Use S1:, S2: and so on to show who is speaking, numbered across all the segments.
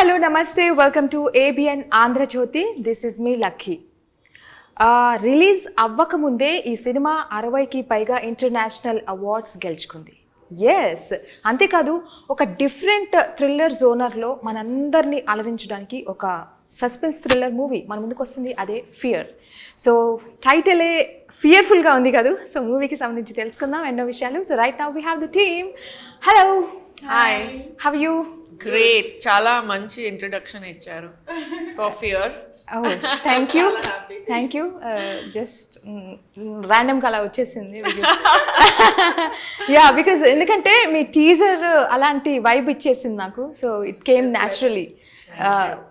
S1: Hello నమస్తే. Welcome to ABN Andhra Jyothi this is me lucky release అవ్వకముందే ఈ cinema అరవైకి పైగా ఇంటర్నేషనల్ అవార్డ్స్ గెలుచుకుంది. ఎస్ అంతేకాదు ఒక డిఫరెంట్ థ్రిల్లర్ జోనర్లో మనందరినీ అలరించడానికి ఒక సస్పెన్స్ థ్రిల్లర్ మూవీ మన ముందుకు వస్తుంది అదే ఫియర్ సో టైటిలే ఫియర్ఫుల్గా ఉంది కదా. సో మూవీకి సంబంధించి తెలుసుకుందాం ఎన్నో విషయాలు. So right now we have the team hello
S2: hi
S1: how you
S2: great చాలా మంచి ఇంట్రడక్షన్ ఇచ్చారు. For Fear
S1: oh thank you thank you just ర్యాండమ్గా అలా వచ్చేసింది. యా బికాజ్ ఎందుకంటే మీ టీజర్ అలాంటి వైబ్ ఇచ్చేసింది నాకు. So it came naturally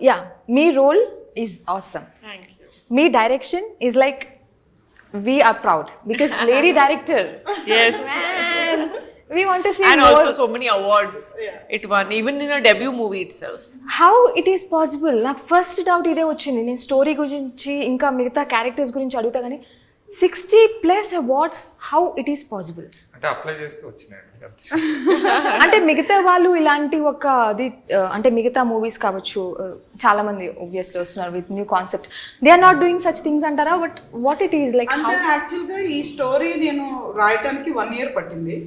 S1: ya me role is awesome
S2: thank you
S1: me direction is like we are proud because lady
S2: director
S1: is we want
S2: see and also so many awards it won even in a debut movie itself
S1: how it is possible నాకు first doubt ఇదే వచ్చింది. నేను story గురించి ఇంకా మిగతా characters గురించి అడుగుతా కానీ sixty plus awards how it is possible
S3: అంటే అప్లై చేస్తూ వచ్చినాయండి
S1: అంటే మిగతా వాళ్ళు ఇలాంటి ఒక అది అంటే మిగతా మూవీస్ కావచ్చు చాలా మంది ఒబ్వియస్లీ వస్తున్నారు with new concept they are not doing such things అంటారా? But what it is like how
S4: అంటే యాక్చువల్గా ఈ స్టోరీ నేను రాయటానికి వన్ ఇయర్ పట్టింది.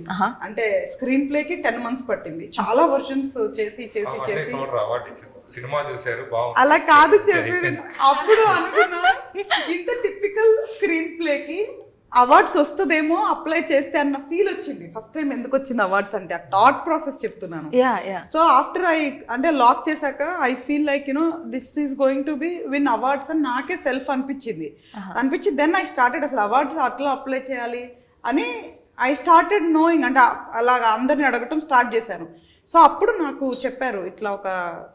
S4: అంటే స్క్రీన్ ప్లే కి టెన్ మంత్స్ పట్టింది. చాలా వర్షన్స్ చేసి చేసి చేసి.
S3: సినిమా చూశారు బాగుంది.
S4: అలా కాదు చెప్పేది. అప్పుడు అనుకున్నా ఇంత టిపికల్ స్క్రీన్ ప్లే కి అవార్డ్స్ వస్తుందేమో అప్లై చేస్తే అన్న ఫీల్ వచ్చింది. ఫస్ట్ టైం ఎందుకు వచ్చింది అవార్డ్స్ అంటే ఆ థాట్ ప్రాసెస్ చెప్తున్నాను.
S1: Ya ya
S4: so after I అంటే లాక్ చేశాక I feel like you know this is going to be win awards అని నాకే సెల్ఫ్ అనిపించింది. అనిపించి దెన్ ఐ స్టార్టెడ్ అసలు అవార్డ్స్ అట్లా అప్లై చేయాలి అని ఐ స్టార్టెడ్ నోయింగ్ అంటే అలాగా అందరిని అడగటం స్టార్ట్ చేశాను. సో అప్పుడు నాకు చెప్పారు ఇట్లా ఒక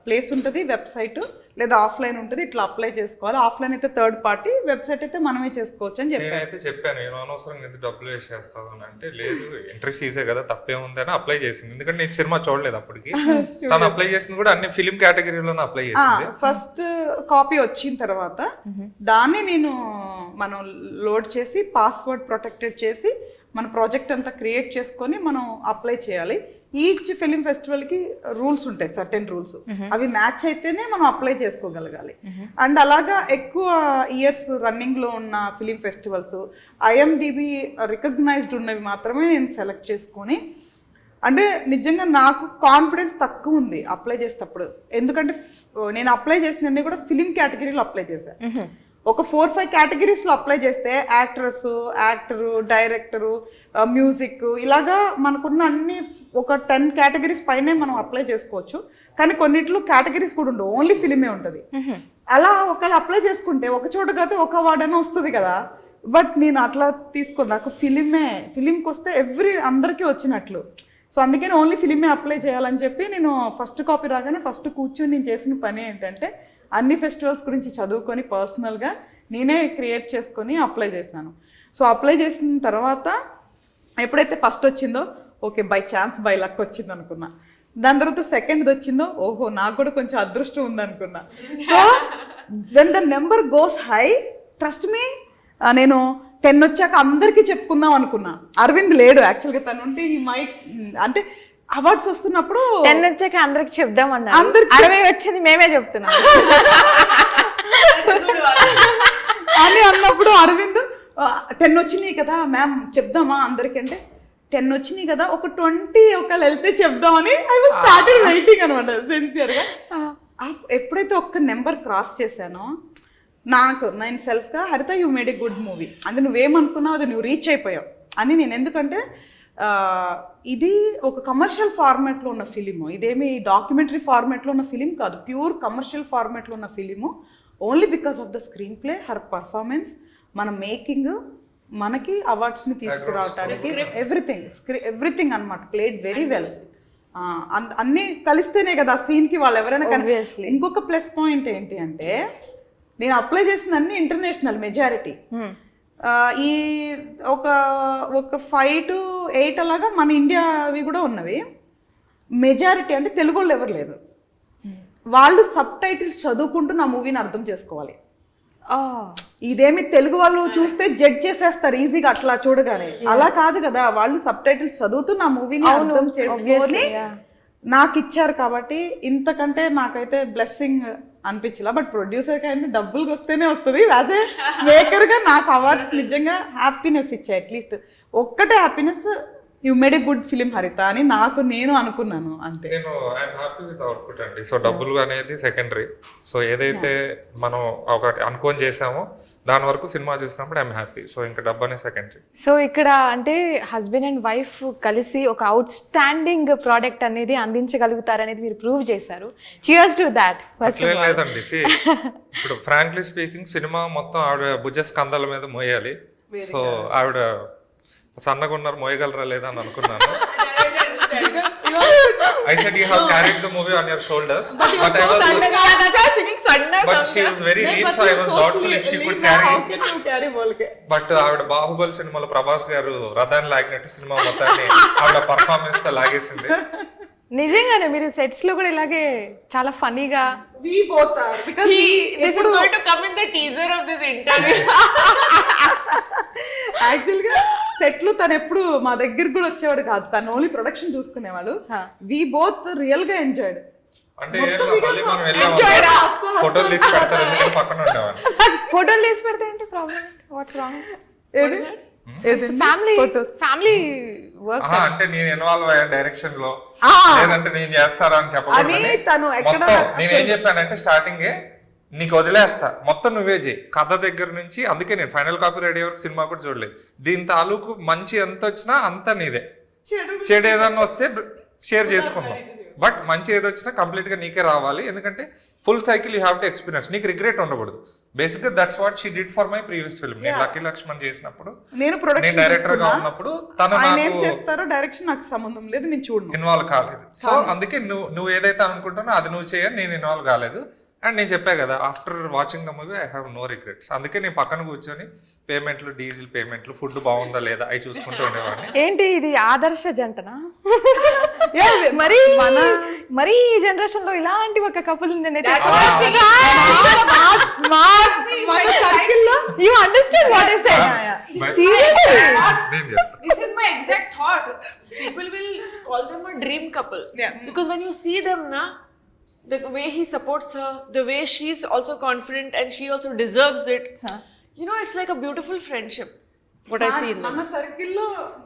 S4: ప్లేస్ ఉంటుంది వెబ్సైట్ లేదా ఆఫ్లైన్ ఉంటుంది ఇట్లా అప్లై చేసుకోవాలి. ఆఫ్లైన్ అయితే థర్డ్ పార్టీ వెబ్సైట్ అయితే మనమే చేసుకోవచ్చు అని చెప్పారు.
S3: నేనైతే చెప్పాను నేను అనవసరంగా ఎందుకు డబ్బులు వేసేస్తావు అని అంటే లేదు ఎంట్రీ ఫీజే కదా తప్పేముంది అని అప్లై చేసింది. ఎందుకంటే నేను సినిమా చూడలేదు అప్పటికి. తను అప్లై చేసింది కూడా అన్ని ఫిలిం కేటగిరీలోనే అప్లై చేసింది.
S4: ఫస్ట్ కాపీ వచ్చిన తర్వాత దాన్ని నేను మనం లోడ్ చేసి పాస్వర్డ్ ప్రొటెక్టెడ్ చేసి మన ప్రాజెక్ట్ అంతా క్రియేట్ చేసుకొని మనం అప్లై చేయాలి. ఈచ్ ఫిలిం ఫెస్టివల్కి రూల్స్ ఉంటాయి సర్టెన్ రూల్స్. అవి మ్యాచ్ అయితేనే మనం అప్లై చేసుకోగలగాలి. అండ్ అలాగా ఎక్కువ ఇయర్స్ రన్నింగ్లో ఉన్న ఫిలిం ఫెస్టివల్స్ ఐఎండిబి రికగ్నైజ్డ్ ఉన్నవి మాత్రమే నేను సెలెక్ట్ చేసుకొని అంటే నిజంగా నాకు కాన్ఫిడెన్స్ తక్కువ ఉంది అప్లై చేసేటప్పుడు. ఎందుకంటే నేను అప్లై చేసినన్ని కూడా ఫిలిం కేటగిరీలో అప్లై చేశాను ఒక ఫోర్ ఫైవ్ కేటగిరీస్లో అప్లై చేస్తే యాక్ట్రస్ యాక్టరు డైరెక్టరు మ్యూజిక్ ఇలాగా మనకున్న అన్ని ఒక టెన్ కేటగిరీస్ పైనే మనం అప్లై చేసుకోవచ్చు. కానీ కొన్నిట్లో కేటగిరీస్ కూడా ఉండవు. ఓన్లీ ఫిలిమే ఉంటుంది. అలా ఒకళ్ళు అప్లై చేసుకుంటే ఒక చోట కాదు ఒక అవార్డు అని వస్తుంది కదా. బట్ నేను అట్లా తీసుకోను నాకు ఫిలిమే ఫిలింకి వస్తే ఎవ్రీ అందరికీ వచ్చినట్లు. సో అందుకని ఓన్లీ ఫిలిమే అప్లై చేయాలని చెప్పి నేను ఫస్ట్ కాపీ రాగానే ఫస్ట్ కూర్చొని నేను చేసిన పని ఏంటంటే అన్ని ఫెస్టివల్స్ గురించి చదువుకొని పర్సనల్గా నేనే క్రియేట్ చేసుకొని అప్లై చేశాను. సో అప్లై చేసిన తర్వాత ఎప్పుడైతే ఫస్ట్ వచ్చిందో okay by chance by luck వచ్చింది అనుకున్నా. దాని తర్వాత సెకండ్ది వచ్చిందో ఓహో నాకు కూడా కొంచెం అదృష్టం ఉందనుకున్నా. So when the number goes high trust me నేను టెన్ వచ్చాక అందరికీ చెప్పుకుందాం అనుకున్నా. అరవింద్ లేడు యాక్చువల్గా తను ఉంటే ఈ మైక్ అంటే అవార్డ్స్ వస్తున్నప్పుడు
S1: టెన్ వచ్చాక అందరికి చెప్దాం అన్నారు.
S4: అందరికి-
S1: అరవై వచ్చింది మేమే చెప్తున్నాం.
S4: అని అన్నప్పుడు అరవింద్ టెన్ వచ్చినాయి కదా మ్యామ్ చెప్దామా అందరికి అంటే టెన్ వచ్చినాయి కదా ఒక ట్వంటీ ఒకళ్ళు వెళ్తే చెప్దామని ఐ వాజ్ స్టార్టెడ్ వెయిటింగ్ అనమాట సిన్సియర్గా ఎప్పుడైతే ఒక్క నెంబర్ క్రాస్ చేశానో నాకు నేను సెల్ఫ్గా Haritha you made a good movie అంటే నువ్వేమనుకున్నావు అది నువ్వు రీచ్ అయిపోయావు. అని నేను ఎందుకంటే ఇది ఒక కమర్షియల్ ఫార్మాట్లో ఉన్న ఫిలిము ఇదేమి డాక్యుమెంటరీ ఫార్మాట్లో ఉన్న ఫిలిం కాదు. ప్యూర్ కమర్షియల్ ఫార్మాట్లో ఉన్న film only because of the screen play her performance మన మేకింగ్ మనకి అవార్డ్స్ని తీసుకురావటానికి ఎవ్రీథింగ్ ఎవ్రీథింగ్ అనమాట ప్లేడ్ వెరీ వెల్ అన్నీ కలిస్తేనే కదా సీన్కి వాళ్ళు ఎవరైనా కని-
S1: Obviously.
S4: ఇంకొక ప్లస్ పాయింట్ ఏంటి అంటే నేను అప్లై చేసిన అన్ని ఇంటర్నేషనల్ మెజారిటీ ఈ ఒక ఒక ఫైవ్ టు ఎయిట్ అలాగా మన ఇండియావి కూడా ఉన్నవి. మెజారిటీ అంటే తెలుగు వాళ్ళు ఎవరు లేరు. వాళ్ళు సబ్ టైటిల్స్ చదువుకుంటూ నా మూవీని అర్థం చేసుకోవాలి. ఇదేమి తెలుగు వాళ్ళు చూస్తే జడ్జ్ చేసేస్తారు ఈజీగా అట్లా చూడగానే. అలా కాదు కదా వాళ్ళు సబ్ టైటిల్స్ చదువుతూ నా మూవీని అర్థం చేసుకొని. నాకు ఇచ్చారు కాబట్టి ఇంతకంటే నాకైతే బ్లెస్సింగ్ అనిపించలా బట్ ప్రొడ్యూసర్ కానీ డబ్బులు వస్తేనే వస్తుంది. యాజ్ ఏ మేకర్గా నాకు అవార్డ్స్ నిజంగా హ్యాపీనెస్ ఇచ్చాయి అట్లీస్ట్ ఒక్కటే happiness you made a good film Haritha అని నాకు నేను అనుకున్నాను అంతే.
S3: నేను ఐఎమ్ హ్యాపీ విత్ అవుట్పుట్ అండి. సో డబ్బులు అనేది సెకండరీ సో ఏదైతే మనం ఒకటి అనుకొని చేసామో దాని వరకు సినిమా చూసినప్పుడు ఐఎమ్ హ్యాపీ. సో ఇంకా డబ్బు అనేది సెకండరీ
S1: సో ఇక్కడ అంటే హస్బెండ్ అండ్ వైఫ్ కలిసి ఒక అవుట్ స్టాండింగ్ ప్రోడక్ట్ అనేది అందించగలుగుతారనేది మీరు ప్రూవ్ చేశారు. చియర్స్ టు దాట్
S3: లేదండి. ఇప్పుడు ఫ్రాంక్లీ స్పీకింగ్ సినిమా మొత్తం ఆవిడ భుజ స్కందాల మీద మోయాలి. సో ఆవిడ సన్నగా ఉన్నారు మోయగలరా లేదా అని అనుకున్నాను. I said you have carried the movie on your shoulders but I was but she was very neat so I was doubtful if she could carry
S4: carry బోల్కే
S3: but ఆవిడ బాహుబలి సినిమాలో ప్రభాస్ గారు రథాన్ని లాగినట్టు సినిమా మొత్తాన్ని ఆవిడ పర్ఫార్మెన్స్తో లాగేసింది.
S1: నిజంగానే మీరు సెట్స్లో కూడా ఇలాగే చాలా ఫనీగా
S4: we both are because
S2: This is going to come in the teaser of this interview.
S4: గా సెట్లో తను ఎప్పుడు మా దగ్గర కూడా వచ్చేవాడు కాదు. తను ఓన్లీ ప్రొడక్షన్ చూసుకునేవాడు. వి బోత్ రియల్గా ఎంజాయ్డ్
S3: అంటే ఫోటోలు తీసి పెడతారు పక్కన ఉండేవాళ్ళు.
S1: ఫోటోలు తీసి పెడితే ఏంటి ప్రాబ్లం వాట్స్ రాంగ్
S4: ఏది?
S1: ఫ్యామిలీ ఫ్యామిలీ వర్క్
S3: అంటే నేను ఇన్వాల్వ్ అయ్యా డైరెక్షన్లో. లేదంటే నేను చేస్తారా అని చెప్పకూడదని
S4: అని. తను ఎక్కడ
S3: మొత్తం నేను ఏం చెప్పానంటే స్టార్టింగ్ నీకు వదిలేస్తా. మొత్తం నువ్వే చేయి కథ దగ్గర నుంచి అందుకే నేను ఫైనల్ కాపీ రెడీ వరకు సినిమా కూడా చూడలేదు. దీని తాలూకు మంచి ఎంత వచ్చినా అంత నీదే. చెడు ఏదన్నా వస్తే షేర్ చేసుకుందాం. బట్ మంచి ఏది వచ్చినా కంప్లీట్గా నీకే రావాలి. ఎందుకంటే full cycle you have to experience. నీకు రిగ్రెట్ ఉండకూడదు. బేసిక్గా that's what she did for my previous film. నేను లక్కీ లక్ష్మణ్ చేసినప్పుడు
S4: నేను
S3: డైరెక్టర్గా ఉన్నప్పుడు తను
S4: ఏం చేస్తారో డైరెక్షన్ నాకు సంబంధం లేదు. నేను చూడను.
S3: ఇన్వాల్వ్ కాలేదు. సో అందుకే నువ్వు నువ్వు ఏదైతే అనుకుంటానో అది నువ్వు చేయని నేను ఇన్వాల్వ్ కాలేదు. అండ్ నేను చెప్పా కదా after watching the movie I have no regrets అందుకే నేను పక్కన కూర్చొని పేమెంట్లు డీజిల్ పేమెంట్లు ఫుడ్ బాగుందా లేదా అవి చూసుకుంటూ ఉండేవాడిని.
S1: ఏంటి ఇది ఆదర్శ జంటనా? మరి మరి ఈ జనరేషన్లో ఇలాంటి ఒక
S2: couple you understand what I said will call them a dream couple.
S4: Yeah.
S2: Because when you see them, na, the way he supports her, the way she's also confident and she also deserves it. You know, it's like a beautiful friendship. What I see in them.
S4: మన సర్కిల్లో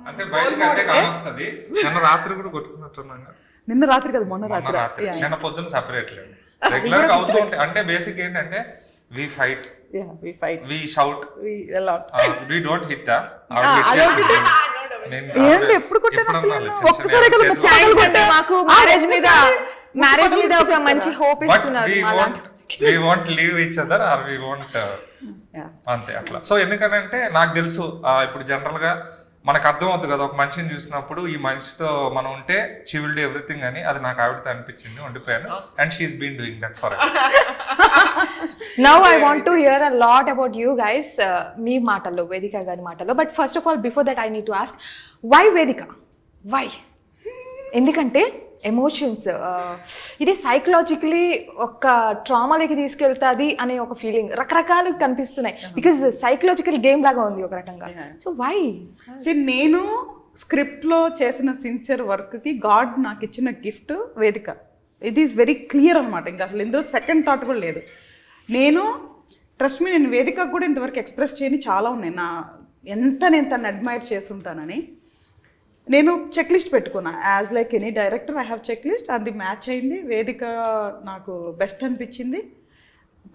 S3: అంటే బయటకు అంటే కానొస్తుంది నిన్న రాత్రి కూడా కొట్టుకున్నట్టున్నాను కదా.
S4: నిన్న రాత్రి కదా మొన్న
S3: మొన్న
S4: రాత్రి.
S3: రాత్రి నిన్న పొద్దున్న సపరేట్ లేదు. రెగ్యులర్గా అవుతూ ఉంటాయి. అంటే బేసిక్ ఏంటంటే we fight
S4: ya we fight
S3: we shout
S4: we
S3: a lot we don't hit
S4: ఏంటి ఎప్పుడు కొట్టాను అసలు? నేను? ఒక్కసారి కదా ముక్కు
S1: థ్యాంక్స్ అండి మాకు మ్యారేజ్ మీద మ్యారేజ్ మీద ఒక మంచి హోప్ ఇస్తున్నారు
S3: వి
S1: అలాంటి
S3: want we want leave each other are we
S4: want.
S3: అంతే అట్లా. సో ఎందుకనంటే నాకు తెలుసు ఇప్పుడు జనరల్గా మనకు అర్థం అవుతుంది కదా ఒక మనిషిని చూసినప్పుడు ఈ మనిషితో మనం ఉంటే షీ విల్ డూ ఎవ్రీథింగ్ అని అది నాకు ఆవిడతో అనిపించింది ఉండిపోయాను. And she's been doing that
S1: for now I want to hear a lot about you guys మీ మాటల్లో వేదిక గారి మాటల్లో. But first of all before that I need to ask why Vedhika? Why ఎందుకంటే ఎమోషన్స్ ఇది సైకలాజికలీ ఒక ట్రామాలోకి తీసుకెళ్తాది అనే ఒక feeling రకరకాలు కనిపిస్తున్నాయి. బికాజ్ సైకలాజికల్ గేమ్ లాగా ఉంది ఒక రకంగా. సో వై
S4: See, నేను స్క్రిప్ట్లో చేసిన సిన్సియర్ వర్క్కి గాడ్ నాకు ఇచ్చిన గిఫ్ట్ వేదిక. ఇట్ ఈస్ వెరీ క్లియర్ అనమాట ఇంకా అసలు ఇందులో సెకండ్ థాట్ కూడా లేదు. నేను ట్రస్ట్ మీ నేను వేదికకు కూడా ఇంతవరకు ఎక్స్ప్రెస్ చేయని చాలా ఉన్నాయి. నా ఎంత నేను తను అడ్మైర్ చేస్తుంటానని నేను చెక్ లిస్ట్ పెట్టుకున్నా. As like any director I have check list అది మ్యాచ్ అయింది. వేదిక నాకు బెస్ట్ అనిపించింది.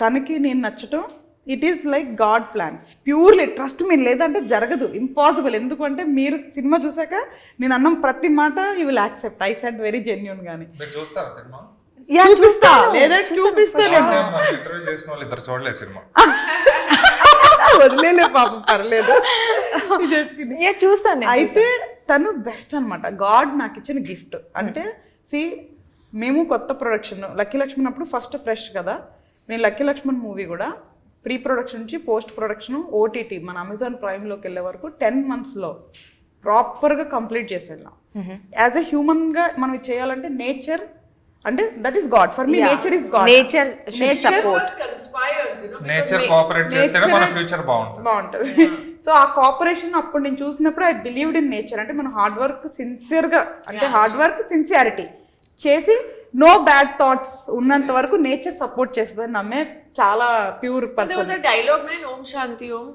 S4: తనకి నేను నచ్చటం. It is like god plan purely trust me లేదంటే జరగదు. ఇంపాసిబుల్ ఎందుకంటే మీరు సినిమా చూసాక నేను అన్నం ప్రతి మాట you will accept I said very genuine గానీ.
S3: మీరు చూస్తారా సినిమా?
S1: యా
S3: ఇంటర్వ్యూ చేసిన వాళ్ళు ఇద్దరు చూడలేదు సినిమా.
S4: వదిలేలే పాపం పర్లేదు.
S1: చూస్తాను.
S4: అయితే తను బెస్ట్ అన్నమాట. గాడ్ నాకు ఇచ్చిన గిఫ్ట్ అంటే సి మేము కొత్త ప్రొడక్షన్ లక్కీ లక్ష్మణ్ అప్పుడు ఫస్ట్ ఫ్రెష్ కదా. మేము లక్కీ లక్ష్మణ్ మూవీ కూడా ప్రీ ప్రొడక్షన్ నుంచి పోస్ట్ ప్రొడక్షన్ ఓటీటీ మన అమెజాన్ ప్రైమ్లోకి వెళ్ళే వరకు టెన్ మంత్స్లో ప్రాపర్గా కంప్లీట్ చేసేళ్ళాం. యాజ్ ఎ హ్యూమన్గా మనం చేయాలంటే నేచర్ అంటే that is god for
S1: me
S4: nature is god
S1: nature support
S2: conspires you know nature
S3: cooperate చేస్తేనే మన ఫ్యూచర్ బాగుంటుంది.
S4: బాగుంటుంది. సో ఆ కోఆపరేషన్ అప్పుడు నేను చూసినప్పుడు ఐ బిలీవ్డ్ ఇన్ నేచర్ అంటే మనం హార్డ్ వర్క్ సిన్సియర్గా అంటే హార్డ్ వర్క్ సిన్సియారిటీ చేసి నో బ్యాడ్ థాట్స్ ఉన్నంత వరకు నేచర్ సపోర్ట్ చేస్తుందని నమ్మే చాలా pure
S2: person dialogue Om Shanti Om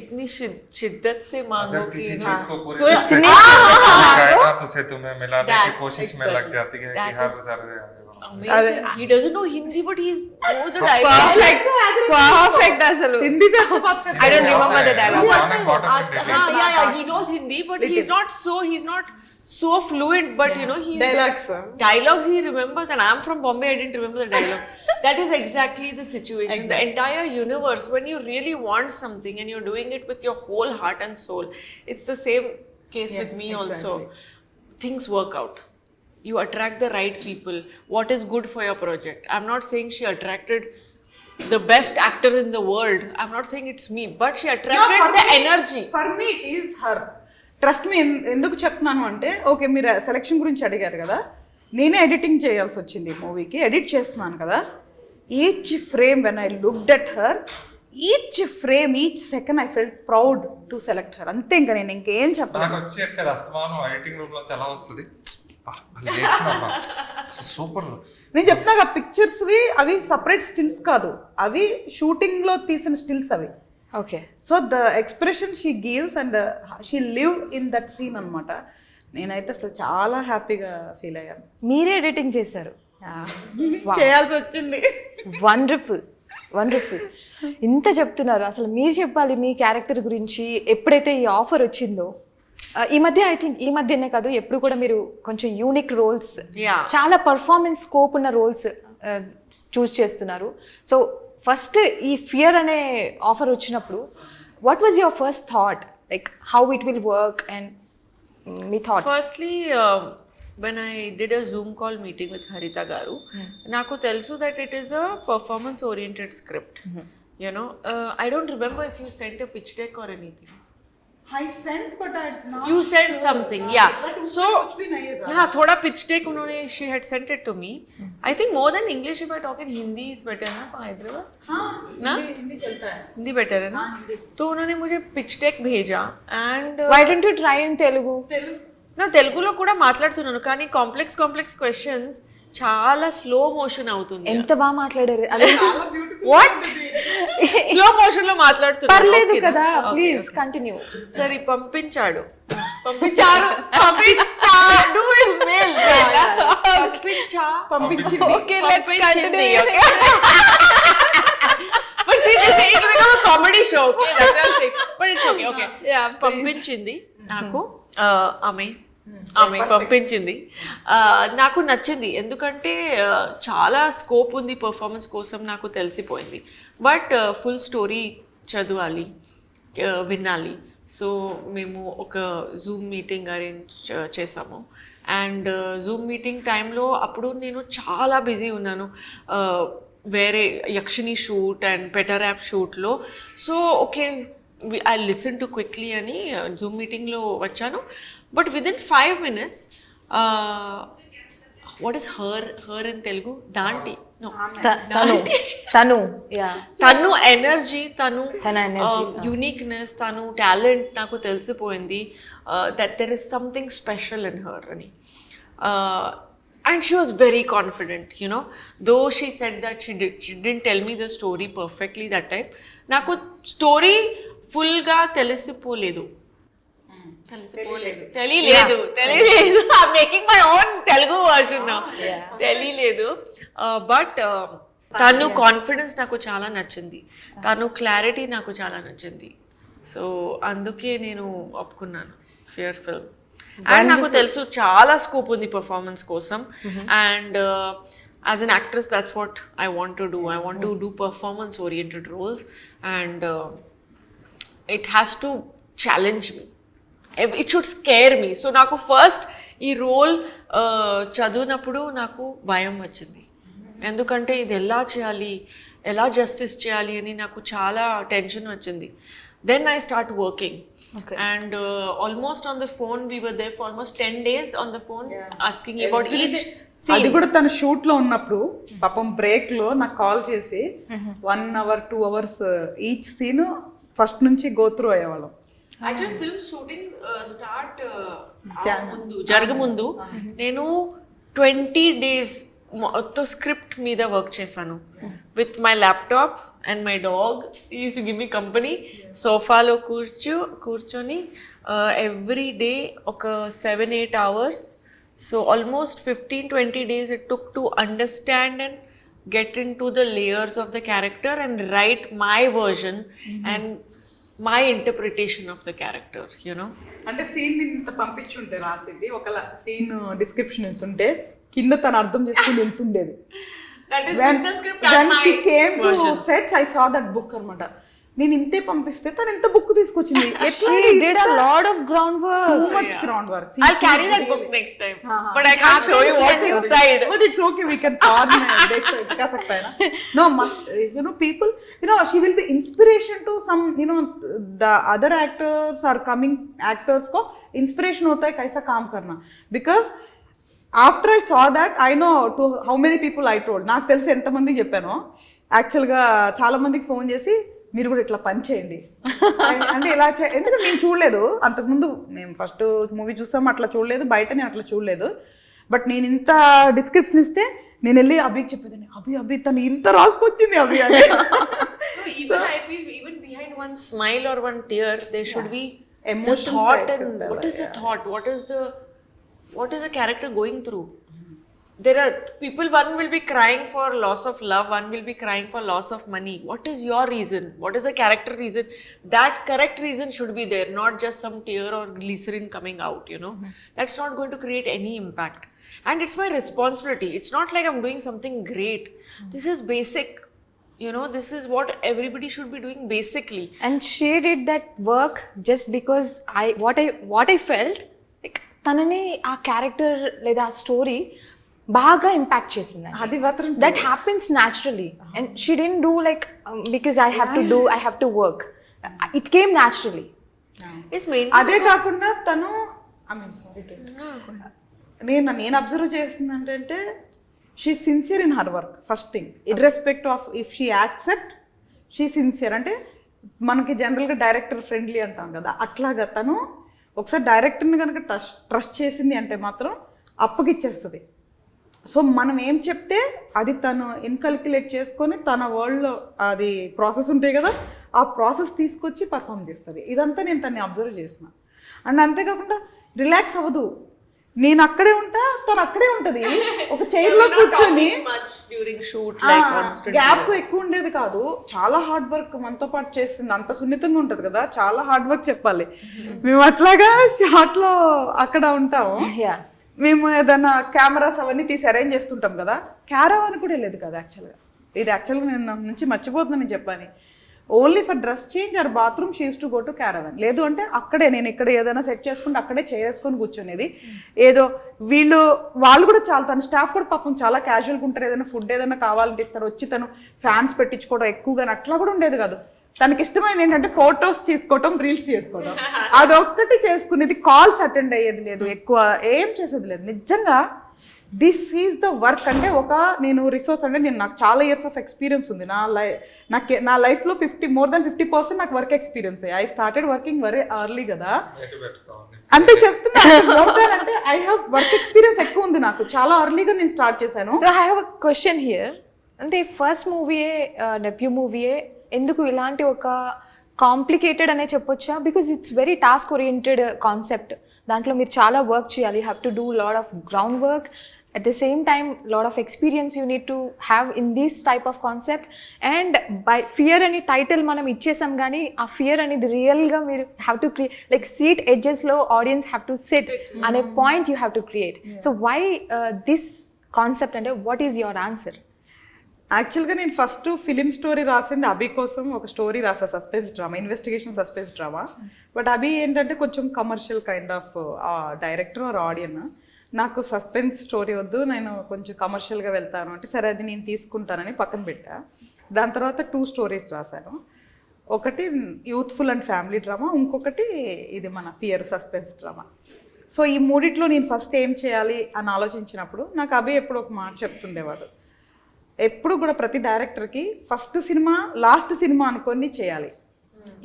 S2: इतनी शिद्दत से मांगो कि
S3: किसी चीज़ को पूरे कायनात उसे तुम्हें मिलाने की कोशिश में लग जाती है कि हर जरा
S2: Amazing. He doesn't know Hindi, but he's knows the dialogue.
S1: Perfect. Perfect. Asalu.
S4: Hindi पे अच्छी बात करते हैं.
S1: I don't remember the dialogue.
S2: हाँ, yeah, yeah. He knows Hindi, but he's not so. He's not. so fluent, but yeah. you know, he's
S4: dialogues.
S2: Dialogues he remembers, and I'm from Bombay, I didn't remember the dialogue. that is exactly the situation. Exactly. The entire universe, when you really want something and you're doing it with your whole heart and soul, it's the same case yeah, with me exactly. also. Things work out. You attract the right people. What is good for your project? I'm not saying she attracted the best actor in the world. I'm not saying it's me, but she attracted no, the me, energy.
S4: For me, it is her. Trust me ఎందుకు చెప్తున్నాను అంటే okay మీరు selection గురించి అడిగారు కదా నేనే editing చేయాల్సి వచ్చింది మూవీకి ఎడిట్ చేస్తున్నాను కదా each frame when I looked at her each frame each second I felt proud to select her అంతే ఇంకా నేను ఇంకేం చెప్పాను
S3: నాకు వచ్చి అక్కడ అస్తమానం ఎడిటింగ్ రూమ్లో చాలా వస్తుంది. సూపర్.
S4: నేను చెప్తాగా పిక్చర్స్ వి అవి సపరేట్ స్టిల్స్ కాదు. అవి షూటింగ్లో తీసిన స్టిల్స్ అవి.
S1: Okay
S4: so the expression she gives and she live in that scene అనమాట నేనైతే అసలు చాలా హ్యాపీగా ఫీల్ అయ్యాను.
S1: మీరే ఎడిటింగ్ చేశారు.
S4: చేయాల్సి వచ్చింది.
S1: వండర్ఫుల్ వండర్ఫుల్ ఇంత చెప్తున్నారు. అసలు మీరు చెప్పాలి మీ క్యారెక్టర్ గురించి ఎప్పుడైతే ఈ ఆఫర్ వచ్చిందో ఈ మధ్య ఐ థింక్ ఈ మధ్యనే కాదు ఎప్పుడు కూడా మీరు కొంచెం యూనిక్ రోల్స్. చాలా పర్ఫార్మెన్స్ స్కోప్ ఉన్న రోల్స్ చూస్ చేస్తున్నారు. సో ఫస్ట్ ఈ ఫియర్ అనే ఆఫర్ వచ్చినప్పుడు what was your first thought like how it will work and me
S2: Firstly, um, when I did a Zoom call meeting with Harita Garu, నాకు తెలుసు that it is a performance oriented script. You know, uh, I don't remember if you sent a pitch deck or anything.
S4: I sent, but I not
S2: You sent something, yeah. So,
S4: कुछ भी नहीं है
S2: हाँ थोड़ा pitch deck उन्होंने she had sent it to me. I think more than English if I talk in Hindi is better ना हैदराबाद
S4: हाँ
S2: ना?
S4: हिंदी हिंदी चलता है
S2: हिंदी बेटर है ना तो उन्होंने मुझे pitch deck भेजा and
S1: why don't you try in Telugu
S2: నా తెలుగులో కూడా మాట్లాడుతున్నాను కానీ కాంప్లెక్స్ కాంప్లెక్స్ క్వశ్చన్స్ చాలా స్లో మోషన్ అవుతుంది.
S1: ఎంత బాగా మాట్లాడారు?
S2: వాట్ స్లో మోషన్లో మాట్లాడుతున్నారు.
S1: పర్లేదు? కదా ప్లీజ్. కంటిన్యూ
S2: సరే పంపించాడు. పంపించారు. పంపించాడు పంపించా
S4: పంపించింది.
S1: ఓకే లెట్స్
S2: పంపించింది
S1: కంటిన్యూ
S2: నాకు. ఆ, ఆమె ఆమె పంపించింది. నాకు నచ్చింది. ఎందుకంటే చాలా స్కోప్ ఉంది పర్ఫార్మెన్స్ కోసం నాకు తెలిసిపోయింది. బట్ ఫుల్ స్టోరీ చదవాలి వినాలి. సో మేము ఒక జూమ్ మీటింగ్ అరేంజ్ చేసాము. అండ్ జూమ్ మీటింగ్ టైంలో అప్పుడు నేను చాలా బిజీ ఉన్నాను. వేరే యక్షిని షూట్ అండ్ పెటర్ యాప్ షూట్లో so okay I listen to quickly అని జూమ్ మీటింగ్లో వచ్చాను. But with in five minutes what is her her in Telugu దాంటి No.
S1: తను తను
S2: ఎనర్జీ తను యూనిక్నెస్ తను టాలెంట్ నాకు తెలిసిపోయింది. That there is something special in her అని and she was very confident you know though she said that she she didn't tell me the story perfectly that type నాకు story ఫుల్గా తెలిసిపోలేదు. తెలియలేదు. తెలియలేదు. Making my own Telugu version తెలియలేదు. But తను confidence నాకు చాలా నచ్చింది. తను క్లారిటీ నాకు చాలా నచ్చింది. సో అందుకే నేను ఒప్పుకున్నాను. ఫియర్ ఫిల్మ్ అండ్ నాకు తెలుసు చాలా స్కోప్ ఉంది పర్ఫార్మెన్స్ కోసం. And as an actress that's what I want to do I want to do performance oriented roles and it has to challenge me it should scare me so నాకు first ఈ role చదివినప్పుడు నాకు భయం వచ్చింది. ఎందుకంటే ఇది ఎలా చేయాలి ఎలా జస్టిస్ చేయాలి అని నాకు చాలా టెన్షన్ వచ్చింది. Then I start working and almost on the phone we were there for almost ten days on the phone asking about each
S4: అది కూడా తన షూట్లో ఉన్నప్పుడు పాపం బ్రేక్లో నాకు కాల్ చేసి one hour two hours each scene first నుంచి go through అయ్యేవాళ్ళం.
S2: Actual film shooting start ముందు జరగముందు నేను ట్వంటీ డేస్ మొత్తం స్క్రిప్ట్ మీద వర్క్ చేశాను. With my laptop and my dog is to give me company సోఫాలో కూర్చో కూర్చొని ఎవ్రీ డే ఒక seven eight hours so almost fifteen twenty days it took to understand and get into the layers of the character and write my version. And my my interpretation of the character you know
S4: అంటే scene ఇంత పంపించి ఉంటే రాసింది ఒక scene description ఎంత ఉంటే కింద తను అర్థం చేసుకుని ఎంత ఉండేది
S2: that is
S4: when
S2: the script then
S4: she came to sets I saw that book అన్నమాట. నేను ఇంతే పంపిస్తే తను ఎంత బుక్ తీసుకొచ్చింది
S1: She did a lot of groundwork.
S4: Too much groundwork
S2: i'll carry that book next time
S4: Uh-huh.
S2: but i can't show you what's inside
S4: But it's okay, we can pardon her. That's it. कह सकता है ना? No, must you know people. You know, she will be inspiration to some. You know, the other actors are coming actors को inspiration होता है कैसा काम करना because after I saw that I know to how many people I told నాకు తెలిసి ఎంతమందికి చెప్పానో యాక్చువల్గా చాలా మందికి ఫోన్ చేసి మీరు కూడా ఇట్లా పని చేయండి. అంటే ఇలా చే ఎందుకంటే నేను చూడలేదు. అంతకుముందు నేను ఫస్ట్ మూవీ చూస్తాం అట్లా చూడలేదు. బయట నేను అట్లా చూడలేదు. బట్ నేను ఇంత డిస్క్రిప్షన్ ఇస్తే నేను వెళ్ళి అభికి చెప్పేదాన్ని అభి అభి తను ఇంత రాసుకొచ్చింది అభి అని.
S2: Even I feel even behind one smile or one tear, there should be the
S4: Emotions
S2: thought
S4: side
S2: and
S4: to
S2: what
S4: tell,
S2: is the thought? What is the There are people. One will be crying for loss of love. One will be crying for loss of money. What is your reason? What is the character reason? That correct reason should be there, not just some tear or glycerin coming out. You know, that's not going to create any impact. And it's my responsibility. It's not like I'm doing something great. This is basic you know this is what everybody should be doing basically
S1: and she did that work just because i what i what i felt like తనని ఆ character లేదా ఆ story బాగా impact చేసింది
S4: అది మాత్రం
S1: that happens naturally and she didn't do like because I have to do I have to work it
S2: came naturally
S4: అదే కాకుండా తను ఐ మీన్ సారీ నేను నేను అబ్జర్వ్ చేసింది ఏంటంటే she sincere in her work first thing irrespect of if she accept she sincere అంటే మనకి జనరల్గా డైరెక్టర్ ఫ్రెండ్లీ అంటాం కదా అట్లాగా తను ఒకసారి డైరెక్టర్ని కనుక ట్రస్ట్ ట్రస్ట్ చేసింది అంటే మాత్రం అప్పగిచ్చేస్తుంది. సో మనం ఏం చెప్తే అది తను ఇన్కల్క్యులేట్ చేసుకొని తన వరల్డ్లో అది ప్రాసెస్ ఉంటాయి కదా ఆ ప్రాసెస్ తీసుకొచ్చి పర్ఫామ్ చేస్తుంది. ఇదంతా నేను తన్ని అబ్జర్వ్ చేసిన అండ్ అంతేకాకుండా రిలాక్స్ అవ్వదు. నేను అక్కడే ఉంటా తను అక్కడే ఉంటుంది. ఒక కూర్చొని
S2: shoot like constant
S4: గ్యాప్ ఎక్కువ ఉండేది కాదు. చాలా హార్డ్ వర్క్ మనతో పాటు చేస్తుంది అంత సున్నితంగా ఉంటుంది కదా చాలా హార్డ్ వర్క్ చెప్పాలి. మేము అట్లాగా షార్ట్లో అక్కడ ఉంటాము
S1: యా
S4: మేము ఏదైనా కెమెరాస్ అవన్నీ తీసి అరేంజ్ చేస్తుంటాం కదా క్యారవాన్ కూడా లేదు కదా యాక్చువల్గా ఇది యాక్చువల్గా నేను నుంచి మర్చిపోతున్నాను చెప్పాను only for dress change or bathroom she's to go to caravan లేదు అంటే అక్కడే నేను ఇక్కడ ఏదైనా సెట్ చేసుకుంటే అక్కడే చేసుకొని కూర్చునేది. ఏదో వీళ్ళు వాళ్ళు కూడా చాలా తన స్టాఫ్ కూడా పాపం చాలా క్యాజువల్గా ఉంటారు. ఏదైనా ఫుడ్ ఏదైనా కావాలంటే ఇస్తారు వచ్చి తను ఫ్యాన్స్ పెట్టించుకోవడం ఎక్కువగా అట్లా కూడా ఉండేది కాదు. తనకి ఇష్టమైనది ఏంటంటే ఫొటోస్ తీసుకోవటం రీల్స్ చేసుకోవడం అదొక్కటి చేసుకునేది కాల్స్ అటెండ్ అయ్యేది లేదు. ఎక్కువ ఏం చేసేది లేదు. నిజంగా దిస్ ఈజ్ ద వర్క్. అంటే ఒక నేను రిసోర్స్ అంటే నేను నాకు చాలా ఇయర్స్ ఆఫ్ ఎక్స్పీరియన్స్ ఉంది. నా లై నాకు నా లైఫ్లో fifty more than fifty percent నాకు work experience I started working very early కదా. అంటే చెప్తున్నా అంటే ఐ హావ్ వర్క్ ఎక్స్పీరియన్స్ ఎక్కువ ఉంది నాకు. చాలా అర్లీగా నేను స్టార్ట్ చేశాను.
S1: So I have a question here అంటే ఫస్ట్ మూవీయే డెబ్యూ మూవీయే ఎందుకు ఇలాంటి ఒక కాంప్లికేటెడ్ అనే చెప్పొచ్చా? Because it's very task oriented concept దాంట్లో మీరు చాలా వర్క్ చేయాలి. Have to do lot of ground work at the same time lot of experience you need to have in this type of concept and by fear అని title మనం ఇచ్చేసాం కానీ ఆ fear అనేది రియల్గా మీరు have to create like seat ఎడ్జెస్లో audience have to sit అనే point you have to create so why this concept అంటే వాట్ ఈస్ యువర్ ఆన్సర్
S4: యాక్చువల్గా నేను ఫస్ట్ ఫిలిం స్టోరీ రాసింది అభి కోసం ఒక స్టోరీ రాసా suspense drama investigation suspense drama but అభి ఏంటంటే కొంచెం commercial kind of director or audience నాకు సస్పెన్స్ స్టోరీ వద్దు నేను కొంచెం కమర్షియల్గా వెళ్తాను అంటే సరే అది నేను తీసుకుంటానని పక్కన పెట్టా. దాని తర్వాత టూ స్టోరీస్ రాశాను. ఒకటి యూత్ఫుల్ అండ్ ఫ్యామిలీ డ్రామా ఇంకొకటి ఇది మన ఫియర్ సస్పెన్స్ డ్రామా సో ఈ మూడిట్లో నేను ఫస్ట్ ఏం చేయాలి అని ఆలోచించినప్పుడు నాకు అభి ఎప్పుడు ఒక మాట చెప్తుండేవాడు. ఎప్పుడు కూడా ప్రతి డైరెక్టర్కి ఫస్ట్ సినిమా లాస్ట్ సినిమా అనుకొని చేయాలి.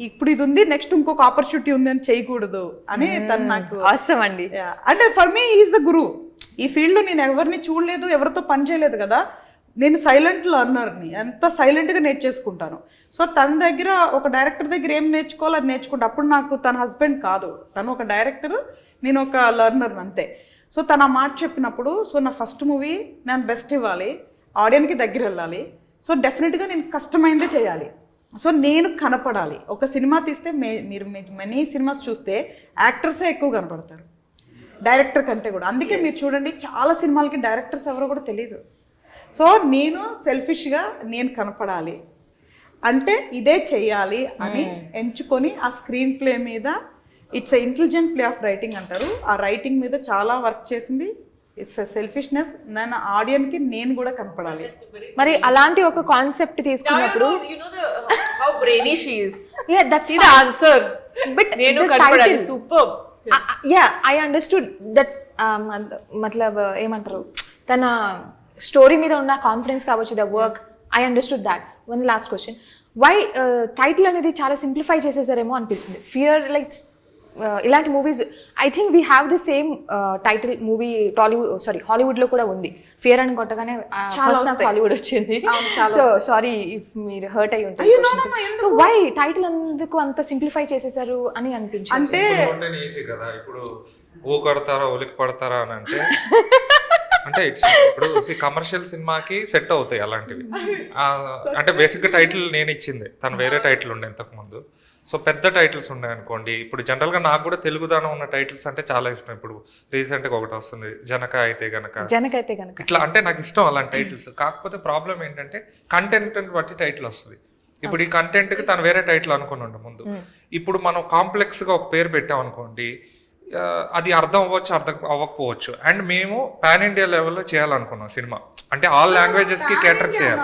S4: ఇప్పుడు ఇది ఉంది నెక్స్ట్ ఇంకొక ఆపర్చునిటీ ఉంది అని చేయకూడదు అని తను నాకు
S1: అండి.
S4: అంటే for me is the guru. ఈ ఫీల్డ్లో నేను ఎవరిని చూడలేదు ఎవరితో పని చేయలేదు కదా నేను సైలెంట్ లర్నర్ని ఎంత సైలెంట్గా నేర్చేసుకుంటాను సో తన దగ్గర ఒక డైరెక్టర్ దగ్గర ఏం నేర్చుకోవాలో అది నేర్చుకుంటా. అప్పుడు నాకు తన హస్బెండ్ కాదు. తను ఒక డైరెక్టర్ నేను ఒక లర్నర్ అంతే. సో తను ఆ మాట చెప్పినప్పుడు సో నా ఫస్ట్ మూవీ నేను బెస్ట్ ఇవ్వాలి. ఆడియన్కి దగ్గర వెళ్ళాలి సో డెఫినెట్గా నేను కష్టమైందే చేయాలి. సో నేను కనపడాలి. ఒక సినిమా తీస్తే మే మీరు మెనీ సినిమాస్ చూస్తే యాక్టర్సే ఎక్కువ కనపడతారు. డైరెక్టర్ కంటే కూడా. అందుకే మీరు చూడండి చాలా సినిమాలకి డైరెక్టర్స్ ఎవరో కూడా తెలియదు సో నేను సెల్ఫిష్గా నేను కనపడాలి. అంటే ఇదే చెయ్యాలి అని ఎంచుకొని ఆ స్క్రీన్ ప్లే మీద it's intelligent play of writing అంటారు. ఆ రైటింగ్ మీద చాలా వర్క్ చేసింది ఇట్స్ సెల్ఫిష్నెస్ నేను ఆడియన్కి నేను కూడా కనపడాలి.
S1: మరి అలాంటి ఒక కాన్సెప్ట్ తీసుకున్నప్పుడు
S2: నేను కనపడాలి. Super
S1: yeah I understood that మతలబ్ ఏమంటారు? తన స్టోరీ మీద ఉన్న కాన్ఫిడెన్స్ కావచ్చు the work I understood that one last question why title అనేది చాలా సింప్లిఫై చేసేసారేమో అనిపిస్తుంది. ఫియర్ లైక్ ఇలాంటి movies I think we have the same title movie Tollywood sorry హాలీవుడ్లో కూడా ఉంది. ఫియర్ అని కొట్టగానే ఫస్ట్ నాకు హాలీవుడ్ వచ్చింది. సో సారీ ఇఫ్ మీరు హర్ట్ అయి ఉంటుంది సో వై టైటిల్ అందుకు అంత సింప్లిఫై చేసేసారు అని అనిపించింది.
S4: అంటే
S3: కదా. ఇప్పుడు ఊ కొడతారా ఉలికి పడతారా అని అంటే అంటే ఇట్స్ ఇప్పుడు కమర్షియల్ సినిమాకి సెట్ అవుతాయి అలాంటివి. ఆ, అంటే బేసిక్ టైటిల్ నేను ఇచ్చింది. తను వేరే టైటిల్ ఉండే ఇంతకు ముందు. సో పెద్ద టైటిల్స్ ఉన్నాయి అనుకోండి ఇప్పుడు జనరల్గా నాకు కూడా తెలుగుదానం ఉన్న టైటిల్స్ అంటే చాలా ఇష్టం. ఇప్పుడు రీసెంట్గా ఒకటి వస్తుంది. జనక అయితే గనక.
S1: జనకైతే కనుక
S3: ఇట్లా అంటే నాకు ఇష్టం అలాంటి టైటిల్స్. కాకపోతే ప్రాబ్లం ఏంటంటే కంటెంట్ బట్టి టైటిల్ వస్తుంది. ఇప్పుడు ఈ కంటెంట్కి తను వేరే టైటిల్ అనుకుని ఉండు ముందు. ఇప్పుడు మనం కాంప్లెక్స్గా ఒక పేరు పెట్టాం అనుకోండి అది అర్థం అవ్వచ్చు అర్థం అవ్వకపోవచ్చు. అండ్ మేము పాన్ ఇండియా లెవెల్లో చేయాలనుకున్నాం సినిమా. అంటే ఆల్ లాంగ్వేజెస్కి కేటర్ చేయాలి.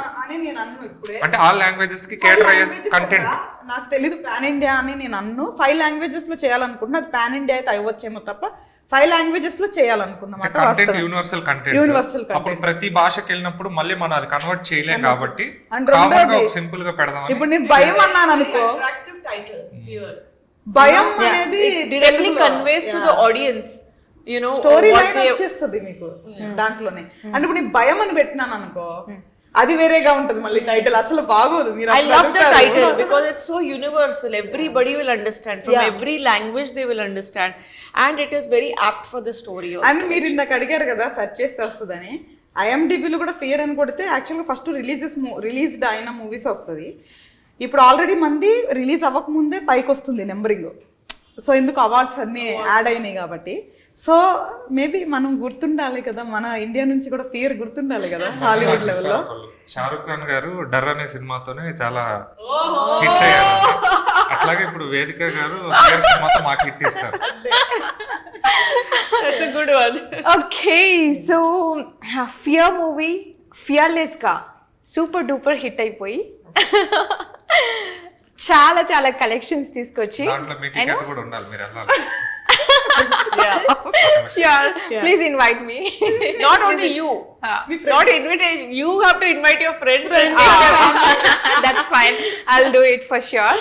S3: అంటే ఆల్ లాంగ్వేజెస్కి కేటర్ అయ్యే కంటెంట్
S4: నాకు తెలీదు పాన్ ఇండియా అని నేను అన్ను. ఫైవ్ లాంగ్వేజెస్లో చేయాలనుకుంటున్నా. అది పాన్ ఇండియా అయితే అవ్వచ్చేమో తప్ప ఫైవ్ లాంగ్వేజెస్లో చేయాలన్నమాట
S3: కంటెంట్ యూనివర్సల్ కంటెంట్
S4: content.
S3: అప్పుడు ప్రతి భాషకి వెళ్ళినప్పుడు మళ్ళీ మనం అది కన్వర్ట్ చేయలేం కాబట్టి సింపుల్గా పెడదామని
S4: ఇప్పుడు నేను భయం అన్నాను అనుకో.
S2: Fear.
S4: భయం అనేది
S2: directly conveys audience you know story
S4: line మీకు దాంట్లోనే. అంటే భయం అని పెట్టినాను అనుకో అది వేరేగా ఉంటుంది మళ్ళీ టైటిల్ అసలు బాగోదు. మీరు
S2: I so universal everybody will understand every language they will understand and it is very apt for the story
S4: and మీరు ఇందాక అడిగారు కదా సర్చ్ చేస్తే వస్తుందని. ఐఎండిబిలు కూడా ఫియర్ అని కొడితే ఫస్ట్ రిలీజెస్ రిలీజ్ అయిన మూవీస్ వస్తుంది. ఇప్పుడు ఆల్రెడీ మంది రిలీజ్ అవ్వక ముందే పైకి వస్తుంది నెంబరింగ్ సో ఎందుకు అవార్డ్స్ అన్నీ యాడ్ అయినాయి కాబట్టి. సో మేబీ మనం గుర్తుండాలి కదా మన ఇండియా నుంచి కూడా ఫియర్ గుర్తుండాలి కదా హాలీవుడ్ లెవెల్లో
S3: షారుఖ్ ఖాన్ గారు డర్ అనే సినిమాతోనే చాలా హిట్ అయ్యారు. అట్లాగే ఇప్పుడు వేదిక గారు ఫియర్ సినిమాతో మాకు హిట్ ఇస్తారు
S2: That's a good one.
S1: Okay so fear movie ఫియర్లెస్గా super duper hit అయిపోయి. చాలా చాలా కలెక్షన్స్ తీసుకొచ్చి
S3: కూడా ఉండాలి మీరు
S1: please invite me
S2: Not only you. Not invitation. You have to invite your friend.
S1: That's fine I'll do it for sure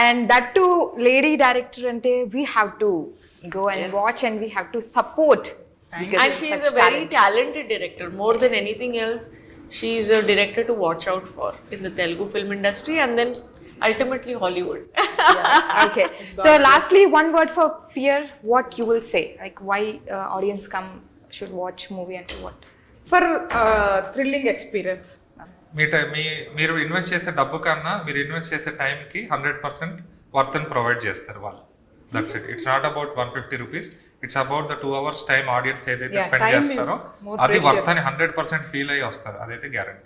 S1: and that too lady director అంటే we have to go and watch and we have to support
S2: and she is a very talented director. More than anything else, she is a director to watch out for in the Telugu film industry and then ultimately Hollywood.
S1: okay so lastly one word for fear what you will say like why uh, audience come should watch movie and what
S4: for thrilling experience
S3: మీ టై మీ మీరు invest చేసే డబ్బు కన్నా మీరు invest చేసే టైంకి hundred percent worth provide చేస్తారు వాళ్ళు that's it it's not about one fifty rupees it's about the two hours time audience ఏదైతే స్పెండ్
S4: time is
S3: చేస్తారో
S4: more
S3: అది
S4: precious.
S3: వర్త్ అని హండ్రెడ్ పర్సెంట్ ఫీల్ అయ్యి వస్తారు అదైతే guarantee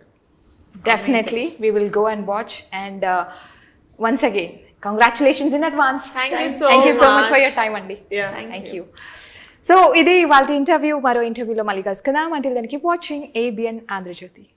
S1: definitely we will go and watch and uh, once again congratulations in advance
S2: Thank you so
S1: thank you so much for
S2: much.
S1: your time అండి
S4: Yeah.
S1: thank you so ఇది వాళ్ళ interview మరో ఇంటర్వ్యూలో మళ్ళీ కలుసుకుందాం అంటే దానికి వాచింగ్ ఏబిఎన్ ఆంధ్రజ్యోతి